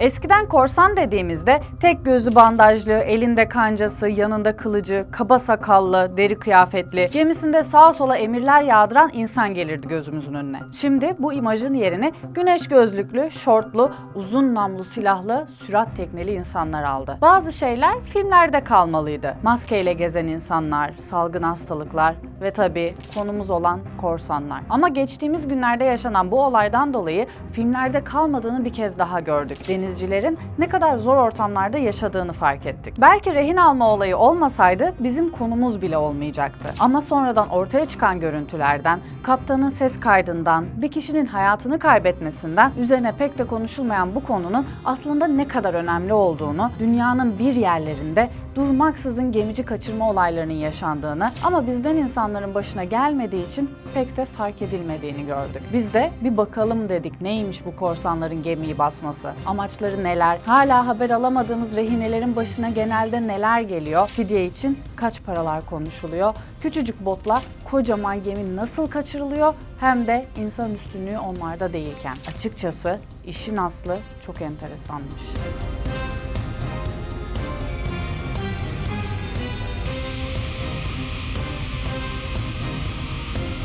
Eskiden korsan dediğimizde tek gözü bandajlı, elinde kancası, yanında kılıcı, kaba sakallı, deri kıyafetli, gemisinde sağa sola emirler yağdıran insan gelirdi gözümüzün önüne. Şimdi bu imajın yerini güneş gözlüklü, şortlu, uzun namlu silahlı, sürat tekneli insanlar aldı. Bazı şeyler filmlerde kalmalıydı. Maskeyle gezen insanlar, salgın hastalıklar ve tabii konumuz olan korsanlar. Ama geçtiğimiz günlerde yaşanan bu olaydan dolayı filmlerde kalmadığını bir kez daha gördük. Denizcilerin ne kadar zor ortamlarda yaşadığını fark ettik. Belki rehin alma olayı olmasaydı bizim konumuz bile olmayacaktı. Ama sonradan ortaya çıkan görüntülerden, kaptanın ses kaydından, bir kişinin hayatını kaybetmesinden üzerine pek de konuşulmayan bu konunun aslında ne kadar önemli olduğunu, dünyanın bir yerlerinde durmaksızın gemici kaçırma olaylarının yaşandığını ama bizden insanların başına gelmediği için pek de fark edilmediğini gördük. Biz de bir bakalım dedik neymiş bu korsanların gemiyi basması, amaçları neler, hala haber alamadığımız rehinelerin başına genelde neler geliyor, fidye için kaç paralar konuşuluyor, küçücük botla kocaman gemi nasıl kaçırılıyor hem de insan üstünlüğü onlarda değilken. Açıkçası işin aslı çok enteresanmış.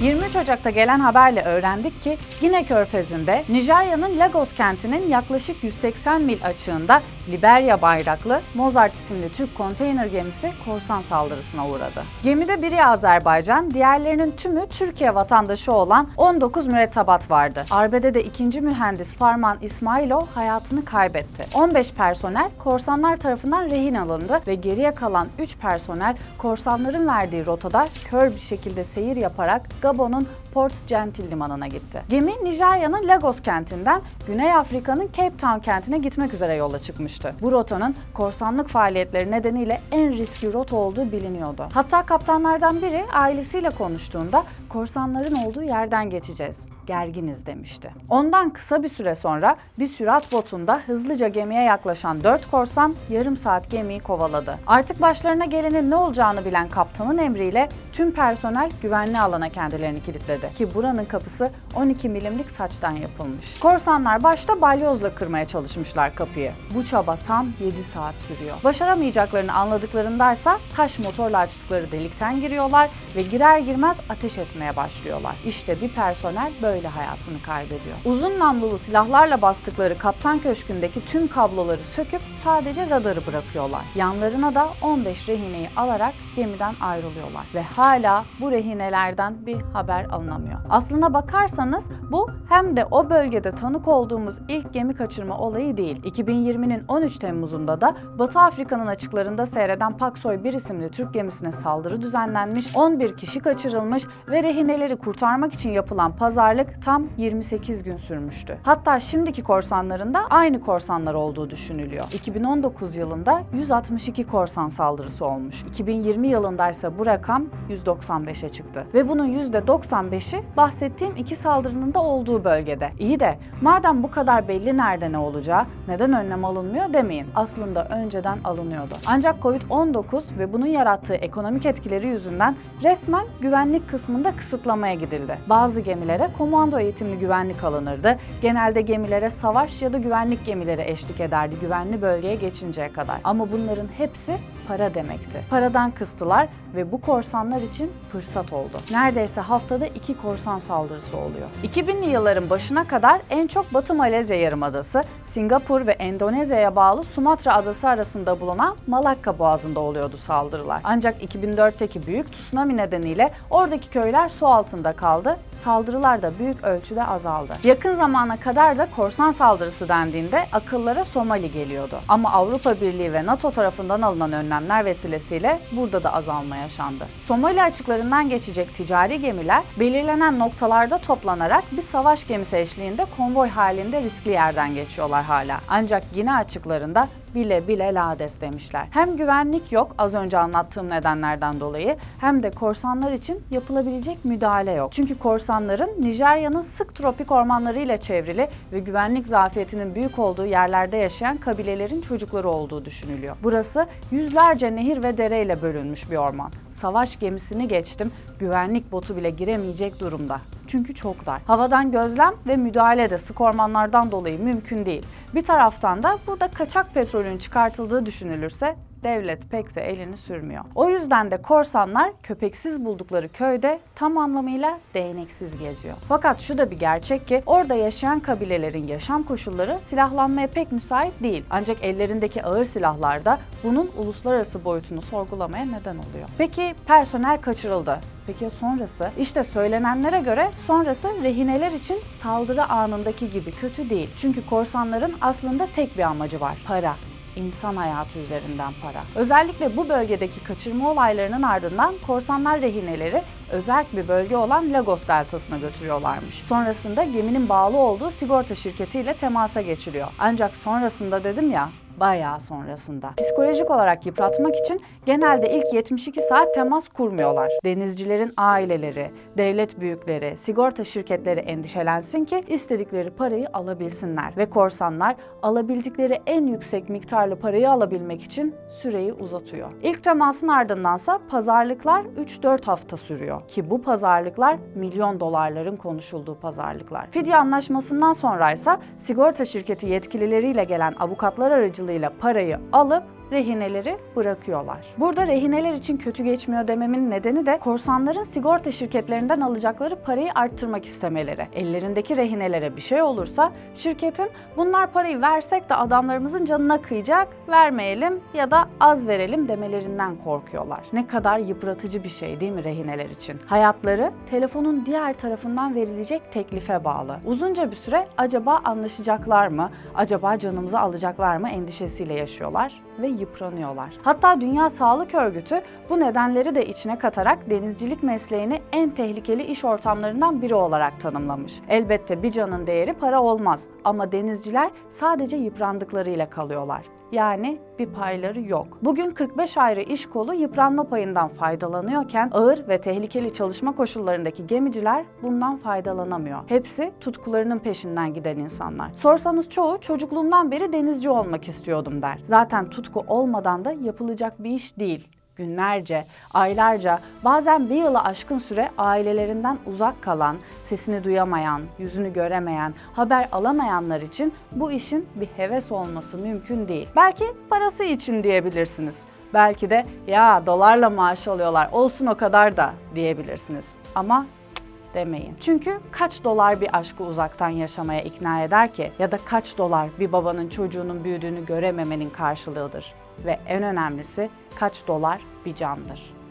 23 Ocak'ta gelen haberle öğrendik ki Gine Körfezi'nde Nijerya'nın Lagos kentinin yaklaşık 180 mil açığında Liberya bayraklı Mozart isimli Türk konteyner gemisi korsan saldırısına uğradı. Gemide biri Azerbaycan, diğerlerinin tümü Türkiye vatandaşı olan 19 mürettebat vardı. Arbede ikinci mühendis Farman İsmailov hayatını kaybetti. 15 personel korsanlar tarafından rehin alındı ve geriye kalan 3 personel korsanların verdiği rotada kör bir şekilde seyir yaparak Gabon'un Port Gentil limanına gitti. Gemi Nijerya'nın Lagos kentinden Güney Afrika'nın Cape Town kentine gitmek üzere yola çıkmıştı. Bu rotanın korsanlık faaliyetleri nedeniyle en riskli rota olduğu biliniyordu. Hatta kaptanlardan biri ailesiyle konuştuğunda korsanların olduğu yerden geçeceğiz. Gerginiz demişti. Ondan kısa bir süre sonra bir sürat botunda hızlıca gemiye yaklaşan 4 korsan yarım saat gemiyi kovaladı. Artık başlarına gelenin ne olacağını bilen kaptanın emriyle tüm personel güvenli alana kendilerini kilitledi. Ki buranın kapısı 12 milimlik saçtan yapılmış. Korsanlar başta balyozla kırmaya çalışmışlar kapıyı. Bu çaba tam 7 saat sürüyor. Başaramayacaklarını anladıklarındaysa taş motorla açtıkları delikten giriyorlar ve girer girmez ateş etmeye başlıyorlar. İşte bir personel böyle hayatını kaybediyor. Uzun namlulu silahlarla bastıkları kaptan köşkündeki tüm kabloları söküp sadece radarı bırakıyorlar. Yanlarına da 15 rehineyi alarak gemiden ayrılıyorlar ve hala bu rehinelerden bir haber alınamıyor. Aslına bakarsanız bu hem de o bölgede tanık olduğumuz ilk gemi kaçırma olayı değil. 2020'nin 13 Temmuz'unda da Batı Afrika'nın açıklarında seyreden Paksoy 1 isimli Türk gemisine saldırı düzenlenmiş, 11 kişi kaçırılmış ve rehineleri kurtarmak için yapılan pazarlık tam 28 gün sürmüştü. Hatta şimdiki korsanların da aynı korsanlar olduğu düşünülüyor. 2019 yılında 162 korsan saldırısı olmuş. 2020 yılında ise bu rakam 195'e çıktı. Ve bunun %95'i bahsettiğim iki saldırının da olduğu bölgede. İyi de madem bu kadar belli nerede ne olacağı, neden önlem alınmıyor demeyin. Aslında önceden alınıyordu. Ancak Covid-19 ve bunun yarattığı ekonomik etkileri yüzünden resmen güvenlik kısmında kısıtlamaya gidildi. Bazı gemilere komando eğitimli güvenlik alınırdı. Genelde gemilere savaş ya da güvenlik gemileri eşlik ederdi güvenli bölgeye geçinceye kadar. Ama bunların hepsi para demekti. Paradan kıstılar ve bu korsanlar için fırsat oldu. Neredeyse haftada iki korsan saldırısı oluyor. 2000'li yılların başına kadar en çok Batı Malezya Yarımadası, Singapur ve Endonezya'ya bağlı Sumatra adası arasında bulunan Malakka Boğazı'nda oluyordu saldırılar. Ancak 2004'teki büyük tsunami nedeniyle oradaki köyler su altında kaldı. Saldırılar da büyük ölçüde azaldı. Yakın zamana kadar da korsan saldırısı dendiğinde akıllara Somali geliyordu. Ama Avrupa Birliği ve NATO tarafından alınan önlemler vesilesiyle burada da azalma yaşandı. Somali açıklarından geçecek ticari gemiler belirlenen noktalarda toplanarak bir savaş gemisi eşliğinde konvoy halinde riskli yerden geçiyorlar hala. Ancak yine açıklarında bile bile lades demişler. Hem güvenlik yok az önce anlattığım nedenlerden dolayı hem de korsanlar için yapılabilecek müdahale yok. Çünkü korsanların Nijerya'nın sık tropik ormanlarıyla çevrili ve güvenlik zafiyetinin büyük olduğu yerlerde yaşayan kabilelerin çocukları olduğu düşünülüyor. Burası yüzlerce nehir ve dereyle bölünmüş bir orman. Savaş gemisini geçtim, güvenlik botu bile giremeyeceği edilecek durumda. Çünkü çok dar. Havadan gözlem ve müdahale de sık ormanlardan dolayı mümkün değil. Bir taraftan da burada kaçak petrolün çıkartıldığı düşünülürse devlet pek de elini sürmüyor. O yüzden de korsanlar köpeksiz buldukları köyde tam anlamıyla değneksiz geziyor. Fakat şu da bir gerçek ki orada yaşayan kabilelerin yaşam koşulları silahlanmaya pek müsait değil. Ancak ellerindeki ağır silahlar da bunun uluslararası boyutunu sorgulamaya neden oluyor. Peki personel kaçırıldı. Peki sonrası? İşte söylenenlere göre sonrası rehineler için saldırı anındaki gibi kötü değil. Çünkü korsanların aslında tek bir amacı var. Para insan hayatı üzerinden para. Özellikle bu bölgedeki kaçırma olaylarının ardından korsanlar rehineleri özel bir bölge olan Lagos deltasına götürüyorlarmış. Sonrasında geminin bağlı olduğu sigorta şirketiyle temasa geçiliyor. Ancak sonrasında dedim ya bayağı sonrasında. Psikolojik olarak yıpratmak için genelde ilk 72 saat temas kurmuyorlar. Denizcilerin aileleri, devlet büyükleri, sigorta şirketleri endişelensin ki istedikleri parayı alabilsinler ve korsanlar alabildikleri en yüksek miktarlı parayı alabilmek için süreyi uzatıyor. İlk temasın ardındansa pazarlıklar 3-4 hafta sürüyor ki bu pazarlıklar milyon dolarların konuşulduğu pazarlıklar. Fidye anlaşmasından sonraysa sigorta şirketi yetkilileriyle gelen avukatlar aracılığıyla parayı alıp rehineleri bırakıyorlar. Burada rehineler için kötü geçmiyor dememin nedeni de korsanların sigorta şirketlerinden alacakları parayı arttırmak istemeleri. Ellerindeki rehinelere bir şey olursa şirketin bunlar parayı versek de adamlarımızın canına kıyacak, vermeyelim ya da az verelim demelerinden korkuyorlar. Ne kadar yıpratıcı bir şey değil mi rehineler için? Hayatları telefonun diğer tarafından verilecek teklife bağlı. Uzunca bir süre acaba anlaşacaklar mı, acaba canımızı alacaklar mı endişesiyle yaşıyorlar ve yıpranıyorlar. Hatta Dünya Sağlık Örgütü bu nedenleri de içine katarak denizcilik mesleğini en tehlikeli iş ortamlarından biri olarak tanımlamış. Elbette bir canın değeri para olmaz ama denizciler sadece yıprandıklarıyla kalıyorlar. Yani bir payları yok. Bugün 45 ayrı iş kolu yıpranma payından faydalanıyorken ağır ve tehlikeli çalışma koşullarındaki gemiciler bundan faydalanamıyor. Hepsi tutkularının peşinden giden insanlar. Sorsanız çoğu çocukluğumdan beri denizci olmak istiyordum der. Zaten tutku olmadan da yapılacak bir iş değil günlerce, aylarca, bazen bir yılı aşkın süre ailelerinden uzak kalan, sesini duyamayan, yüzünü göremeyen, haber alamayanlar için bu işin bir heves olması mümkün değil. Belki parası için diyebilirsiniz. Belki de ya dolarla maaş alıyorlar olsun o kadar da diyebilirsiniz. Ama demeyin. Çünkü kaç dolar bir aşkı uzaktan yaşamaya ikna eder ki? Ya da kaç dolar bir babanın çocuğunun büyüdüğünü görememenin karşılığıdır? Ve en önemlisi kaç dolar bir candır?